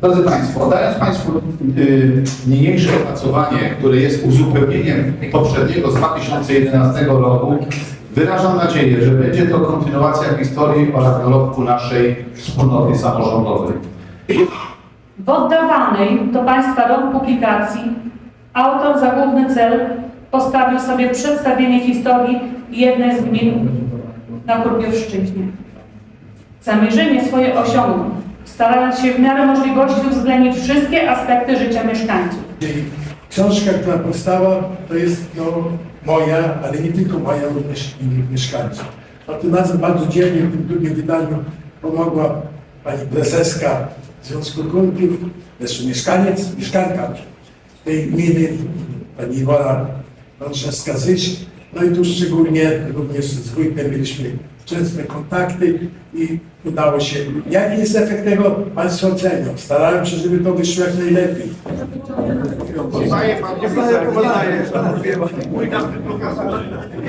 Drodzy Państwo, dając Państwu y, niniejsze opracowanie, które jest uzupełnieniem poprzedniego z 2011 roku, wyrażam nadzieję, że będzie to kontynuacja historii oraz dorobku naszej wspólnoty samorządowej. W oddawanej do Państwa rąk publikacji autor za główny cel postawił sobie przedstawienie historii jednej z gmin na Kurpiowszczyźnie. Zamierzenie swoje osiągnął, starając się w miarę możliwości uwzględnić wszystkie aspekty życia mieszkańców. Książka, która powstała, to jest no, moja, ale nie tylko moja, również innych mieszkańców. No tym razem bardzo dzielnie w tym drugim wydaniu pomogła pani prezeska Związku Kurpiów, zresztą mieszkaniec, mieszkanka tej gminy, pani Iwona Brączewska-Zyś. No i tu szczególnie również z wójtem mieliśmy częste kontakty i udało się. Jaki jest efekt tego? Państwo ocenią. Starałem się, żeby to wyszło jak najlepiej.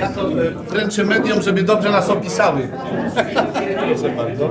Ja to e, wręczę mediom, żeby dobrze nas opisały. Proszę bardzo.